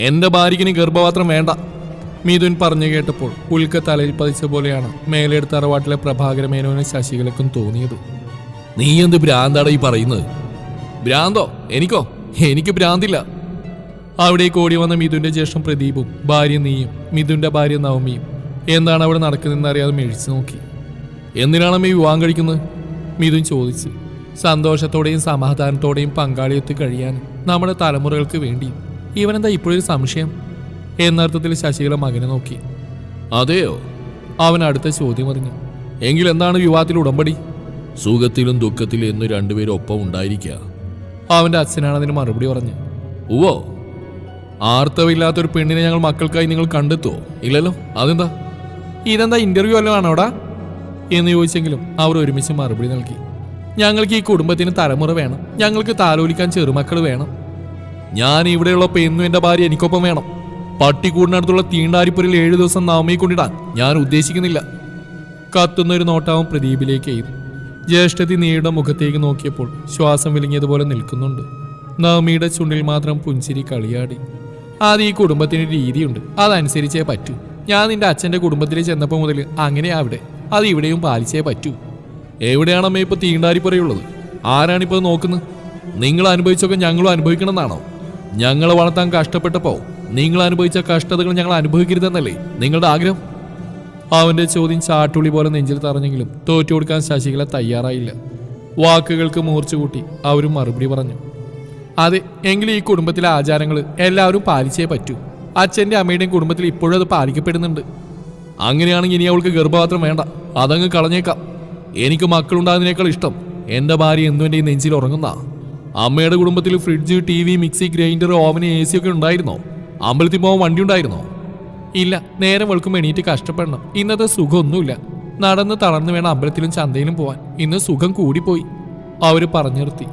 എന്റെ ഭാര്യയ്ക്കിനി ഗർഭപാത്രം വേണ്ട. മിഥുൻ പറഞ്ഞു കേട്ടപ്പോൾ ഉൽക്ക തലയിൽ പതിച്ച പോലെയാണ് മേലെടുത്ത അറവാട്ടിലെ പ്രഭാകര മേനോനും ശശികലക്കും തോന്നിയത്. നീ എന്ത് ഭ്രാന്താടാ ഈ പറയുന്നത്? ഭ്രാന്തോ? എനിക്കോ? എനിക്ക് ഭ്രാന്തില്ല. അവിടെ ഓടി വന്ന മിഥുന്റെ ജ്യേഷ്ഠം പ്രദീപും ഭാര്യ നീയും മിഥുന്റെ ഭാര്യ നവമിയും എന്താണ് അവിടെ നടക്കുന്നതെന്ന് അറിയാതെ മെഴിച്ചു നോക്കി. എന്തിനാണ് ഈ വിവാഹം കഴിക്കുന്നത്? മിഥുൻ ചോദിച്ചു. സന്തോഷത്തോടെയും സമാധാനത്തോടെയും പങ്കാളിയെത്തി കഴിയാൻ നമ്മുടെ തലമുറകൾക്ക് വേണ്ടി. ഇവനെന്താ ഇപ്പോഴൊരു സംശയം? എന്നർത്ഥത്തിൽ ശശികല മകനെ നോക്കി. അതെയോ? അവൻ അടുത്ത ചോദ്യം അറിഞ്ഞു. എങ്കിൽ എന്താണ് വിവാഹത്തിൽ ഉടമ്പടി? സുഖത്തിലും ദുഃഖത്തിലും എന്ന് രണ്ടുപേരും ഒപ്പം ഉണ്ടായിരിക്കുക. അവന്റെ അച്ഛനാണ് അതിന് മറുപടി പറഞ്ഞു ഉവോ ആർത്തവില്ലാത്തൊരു പെണ്ണിനെ ഞങ്ങൾ മക്കൾക്കായി നിങ്ങൾ കണ്ടെത്തുവോ? ഇല്ലല്ലോ അതെന്താ? ഇതെന്താ ഇന്റർവ്യൂ അല്ല ആണോടാ എന്ന് ചോദിച്ചെങ്കിലും അവർ ഒരുമിച്ച് മറുപടി നൽകി. ഞങ്ങൾക്ക് ഈ കുടുംബത്തിന് തലമുറ വേണം. ഞങ്ങൾക്ക് താലോലിക്കാൻ ചെറുമക്കൾ വേണം. ഞാൻ ഇവിടെയുള്ളപ്പോൾ എന്നും എന്റെ ഭാര്യ എനിക്കൊപ്പം വേണം. പട്ടിക്കൂടിനടുത്തുള്ള തീണ്ടാരിപ്പുരയിൽ ഏഴു ദിവസം നാമയെ കൊണ്ടിടാൻ ഞാൻ ഉദ്ദേശിക്കുന്നില്ല. കത്തുന്ന ഒരു നോട്ടാവും പ്രദീപിലേക്ക് എയ്തു ജ്യേഷ്ഠതി നീയുടെ മുഖത്തേക്ക് നോക്കിയപ്പോൾ ശ്വാസം വിലങ്ങിയതുപോലെ നിൽക്കുന്നുണ്ട്. നവമിയുടെ ചുണ്ടിൽ മാത്രം പുഞ്ചിരി കളിയാടി. അത് ഈ കുടുംബത്തിന് രീതിയുണ്ട്. അതനുസരിച്ചേ പറ്റൂ. ഞാൻ നിന്റെ അച്ഛന്റെ കുടുംബത്തിൽ ചെന്നപ്പോൾ മുതൽ അങ്ങനെ അവിടെ. അത് ഇവിടെയും പാലിച്ചേ പറ്റൂ. എവിടെയാണമ്മേ ഇപ്പൊ തീണ്ടാരിപ്പുറയുള്ളത് ആരാണിപ്പോ ഇത് നോക്കുന്നത്? നിങ്ങൾ അനുഭവിച്ചൊക്കെ ഞങ്ങളും അനുഭവിക്കണമെന്നാണോ? ഞങ്ങളെ വളർത്താൻ കഷ്ടപ്പെട്ടപ്പോ നിങ്ങൾ അനുഭവിച്ച കഷ്ടതകൾ ഞങ്ങൾ അനുഭവിക്കരുതെന്നല്ലേ നിങ്ങളുടെ ആഗ്രഹം? അവന്റെ ചോദ്യം ചാട്ടുളി പോലെ നെഞ്ചിൽ തറഞ്ഞെങ്കിലും തോറ്റു കൊടുക്കാൻ ശശികല തയ്യാറായില്ല. വാക്കുകൾക്ക് മൂർച്ച കൂട്ടി അവരും മറുപടി പറഞ്ഞു. അതെ എങ്കിലും ഈ കുടുംബത്തിലെ ആചാരങ്ങൾ എല്ലാവരും പാലിച്ചേ പറ്റൂ. അച്ഛന്റെ അമ്മയുടെയും കുടുംബത്തിൽ ഇപ്പോഴും അത് പാലിക്കപ്പെടുന്നുണ്ട്. അങ്ങനെയാണെങ്കിൽ ഇനി അവൾക്ക് ഗർഭപാത്രം വേണ്ട. അതങ്ങ് കളഞ്ഞേക്കാം. എനിക്ക് മക്കളുണ്ടാകുന്നതിനേക്കാൾ ഇഷ്ടം എന്റെ ഭാര്യ ഈ നെഞ്ചിൽ ഉറങ്ങുന്ന? അമ്മയുടെ കുടുംബത്തിൽ fridge T V mixie grinder oven A C ഒക്കെ ഉണ്ടായിരുന്നോ? അമ്പലത്തിൽ പോകാൻ വണ്ടി ഉണ്ടായിരുന്നോ ഇല്ല നേരം വെളുക്കുമ്പോൾ എണീറ്റ് കഷ്ടപ്പെടണം. ഇന്നത്തെ സുഖമൊന്നുമില്ല. നടന്ന് തളർന്നു വേണം അമ്പലത്തിലും ചന്തയിലും പോവാൻ. ഇന്ന് സുഖം കൂടിപ്പോയി. അവർ പറഞ്ഞു നിർത്തി.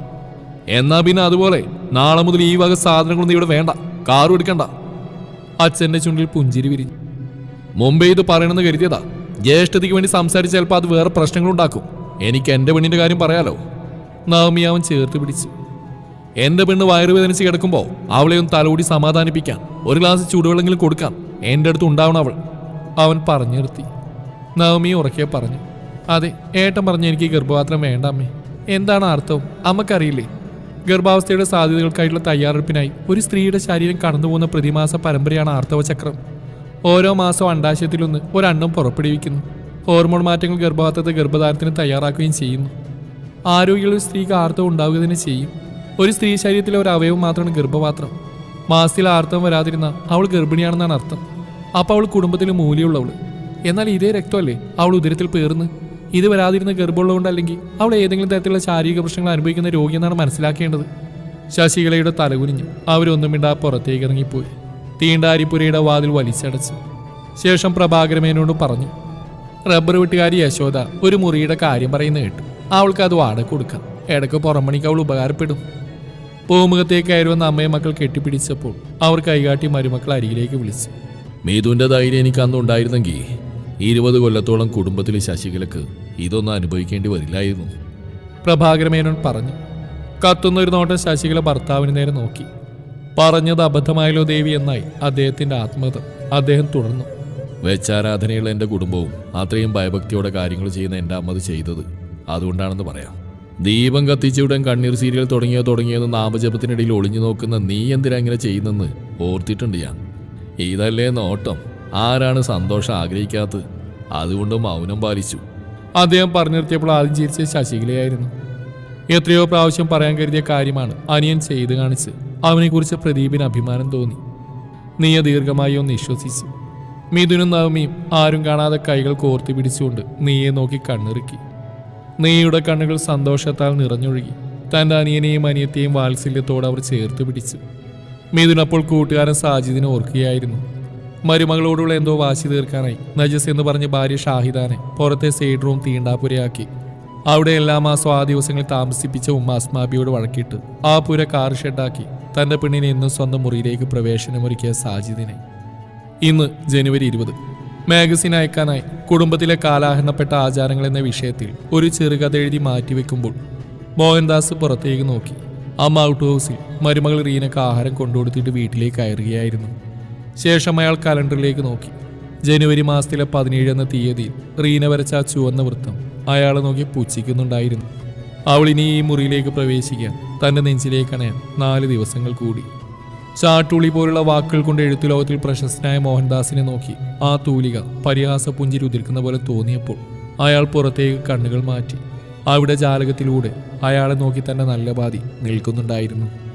എന്നാ പിന്നെ അതുപോലെ നാളെ മുതൽ ഈ വക സാധനങ്ങളൊന്നും ഇവിടെ വേണ്ട. കാറും എടുക്കണ്ട. അച്ഛന്റെ ചുണ്ടിൽ പുഞ്ചിരി വിരിഞ്ഞു. മുമ്പേ ഇത് പറയണമെന്ന് കരുതിയതാ. ജ്യേഷ്ഠതയ്ക്ക് വേണ്ടി സംസാരിച്ച് ചിലപ്പോൾ അത് വേറെ പ്രശ്നങ്ങളുണ്ടാക്കും. എനിക്ക് എന്റെ പെണ്ണിന്റെ കാര്യം പറയാലോ. നവമി അവൻ ചേർത്ത് പിടിച്ചു. എന്റെ പെണ്ണ് വയറുവേദനിച്ച് കിടക്കുമ്പോൾ അവളെ ഒന്ന് തലോടി സമാധാനിപ്പിക്കാൻ ഒരു ഗ്ലാസ് ചൂടുവെള്ളെങ്കിലും കൊടുക്കാം. എന്റെ അടുത്ത് ഉണ്ടാവണം അവൾ. അവൻ പറഞ്ഞു നിർത്തി. നവമി ഉറക്കെ പറഞ്ഞു. അതെ ഏട്ടൻ പറഞ്ഞു എനിക്ക് ഗർഭപാത്രം വേണ്ട അമ്മേ. എന്താണ് അർത്ഥം? അമ്മക്കറിയില്ലേ? ഗർഭാവസ്ഥയുടെ സാധ്യതകൾക്കായിട്ടുള്ള തയ്യാറെടുപ്പിനായി ഒരു സ്ത്രീയുടെ ശരീരം കടന്നുപോകുന്ന പ്രതിമാസ പരമ്പരയാണ് ആർത്തവചക്രം. ഓരോ മാസവും അണ്ടാശയത്തിലൊന്ന് ഒരെണ്ണം പുറപ്പെടുവിക്കുന്നു. ഹോർമോൺ മാറ്റങ്ങൾ ഗർഭപാത്രത്തെ ഗർഭധാരത്തിന് തയ്യാറാക്കുകയും ചെയ്യുന്നു. ആരോഗ്യമുള്ള സ്ത്രീക്ക് ആർത്തവം ഉണ്ടാവുക തന്നെ ചെയ്യും. ഒരു സ്ത്രീ ശരീരത്തിലെ ഒരു അവയവം മാത്രമാണ് ഗർഭപാത്രം. മാസത്തിൽ ആർത്തവം വരാതിരുന്ന അവൾ ഗർഭിണിയാണെന്നാണ് അർത്ഥം. അപ്പോൾ അവൾ കുടുംബത്തിൽ മൂല്യമുള്ളവൾ എന്നാൽ ഇതേ രക്തമല്ലേ അവൾ ഉദരത്തിൽ പേർന്ന് ഇത് വരാതിരുന്ന ഗർഭമുള്ളതുകൊണ്ടല്ലെങ്കിൽ അവൾ ഏതെങ്കിലും തരത്തിലുള്ള ശാരീരിക പ്രശ്നങ്ങൾ അനുഭവിക്കുന്ന രോഗിയെന്നാണ് മനസ്സിലാക്കേണ്ടത്. ശശികലയുടെ തലകുനിഞ്ഞ് അവരൊന്നും ഇണ്ടാ പുറത്തേക്ക് ഇറങ്ങിപ്പോയി തീണ്ടാരിപ്പുരയുടെ വാതിൽ വലിച്ചടച്ചു. ശേഷം പ്രഭാകരമേനോട് പറഞ്ഞു റബ്ബർ വെട്ടുകാരി യശോദ ഒരു മുറിയുടെ കാര്യം പറയുന്ന കേട്ടു. അവൾക്ക് അത് വാടക കൊടുക്കാം. ഇടയ്ക്ക് പുറമണിക്ക് അവൾ ഉപകാരപ്പെടും. പൂമുഖത്തേക്ക് കയറി വന്ന അമ്മയെ മക്കൾ കെട്ടിപ്പിടിച്ചപ്പോൾ അവർ കൈകാട്ടി മരുമക്കൾ അരികിലേക്ക് വിളിച്ചു. മീതുവിന്റെ ധൈര്യം എനിക്ക് അന്ന് ഉണ്ടായിരുന്നെങ്കിൽ ഇരുപത് കൊല്ലത്തോളം കുടുംബത്തിലെ ശശികലക്ക് ഇതൊന്നും അനുഭവിക്കേണ്ടി വരില്ലായിരുന്നു. പ്രഭാകരമേനോൻ പറഞ്ഞു കത്തുന്ന ഒരു നോട്ടം ശശികല ഭർത്താവിന് നേരെ നോക്കി. പറഞ്ഞത് അബദ്ധമായല്ലോ ദേവി എന്നായി അദ്ദേഹത്തിന്റെ ആത്മകഥ അദ്ദേഹം തുടർന്നു. വെച്ചാരാധനയുള്ള എന്റെ കുടുംബവും അത്രയും ഭയഭക്തിയോടെ കാര്യങ്ങൾ ചെയ്യുന്ന എന്റെ അമ്മത് ചെയ്തത്. അതുകൊണ്ടാണെന്ന് പറയാം. ദീപം കത്തിച്ചുവിടാൻ കണ്ണീർ സീരിയൽ തുടങ്ങിയോ തുടങ്ങിയെന്ന് നാമജപത്തിനിടയിൽ ഒളിഞ്ഞു നോക്കുന്ന നീ എന്തിനാ ഇങ്ങനെ ചെയ്യുന്നെന്ന് ഓർത്തിട്ടുണ്ട് ഞാൻ. ഇതല്ലേ നോട്ടം. ആരാണ് സന്തോഷം ആഗ്രഹിക്കാത്തത്? അതുകൊണ്ട് മൗനം പാലിച്ചു. അദ്ദേഹം പറഞ്ഞു നിർത്തിയപ്പോൾ ആദ്യം ചിരിച്ച ശശികലയായിരുന്നു. എത്രയോ പ്രാവശ്യം പറയാൻ കരുതിയ കാര്യമാണ് അനിയൻ ചെയ്തു കാണിച്ച് അവനെക്കുറിച്ച് പ്രദീപിന് അഭിമാനം തോന്നി. നീയ ദീർഘമായി ഒന്ന് വിശ്വസിച്ചു. മിഥുനും നവമിയും ആരും കാണാതെ കൈകൾ കോർത്തി പിടിച്ചുകൊണ്ട് നീയെ നോക്കി കണ്ണിറുക്കി. നീയുടെ കണ്ണുകൾ സന്തോഷത്താൽ നിറഞ്ഞൊഴുകി. തന്റെ അനിയനെയും അനിയത്തെയും വാത്സല്യത്തോടെ അവർ ചേർത്ത് പിടിച്ചു. മിഥുൻ അപ്പോൾ കൂട്ടുകാരൻ സാജിദിനെ ഓർക്കുകയായിരുന്നു. മരുമകളോടുള്ള എന്തോ വാശി തീർക്കാനായി നജസ് എന്ന് പറഞ്ഞ് ഭാര്യ ഷാഹിദാനെ പുറത്തെ സൈഡ് റൂം തീണ്ടാപുരയാക്കി അവിടെ എല്ലാ ആ ദിവസങ്ങൾ താമസിപ്പിച്ച ഉമ്മ അസ്മാബിയോട് വഴക്കിട്ട് ആ പുര കാർ ഷെഡാക്കി തന്റെ പെണ്ണിനെ എന്നും സ്വന്തം മുറിയിലേക്ക് പ്രവേശനമൊരുക്കിയ സാജിദിനെ. ഇന്ന് ജനുവരി ഇരുപത്. മാഗസിൻ അയക്കാനായി കുടുംബത്തിലെ കാലാഹരണപ്പെട്ട ആചാരങ്ങൾ എന്ന വിഷയത്തിൽ ഒരു ചെറുകഥ എഴുതി മാറ്റിവെക്കുമ്പോൾ മോഹൻദാസ് പുറത്തേക്ക് നോക്കി. അമ്മ ഔട്ട് ഹൗസിൽ മരുമകൾ റീനക്ക് ആഹാരം കൊണ്ടുകൊടുത്തിട്ട് വീട്ടിലേക്ക് കയറുകയായിരുന്നു. ശേഷം അയാൾ കലണ്ടറിലേക്ക് നോക്കി. ജനുവരി മാസത്തിലെ പതിനേഴ് എന്ന തീയതിയിൽ റീന വരച്ച ആ ചുവന്ന വൃത്തം അയാളെ നോക്കി പുച്ഛിക്കുന്നുണ്ടായിരുന്നു. അവൾ ഇനി ഈ മുറിയിലേക്ക് പ്രവേശിക്കാൻ തന്റെ നെഞ്ചിലേക്കണയാൻ നാല് ദിവസങ്ങൾ കൂടി. ചാട്ടുളി പോലുള്ള വാക്കുകൾ കൊണ്ട് എഴുത്തു ലോകത്തിൽ പ്രശസ്തനായ മോഹൻദാസിനെ നോക്കി ആ തൂലിക പരിഹാസ പുഞ്ചിരി ഉതിർക്കുന്ന പോലെ തോന്നിയപ്പോൾ അയാൾ പുറത്തേക്ക് കണ്ണുകൾ മാറ്റി. അവിടെ ജാലകത്തിലൂടെ അയാളെ നോക്കി തന്നെ നല്ല ബാധി നിൽക്കുന്നുണ്ടായിരുന്നു.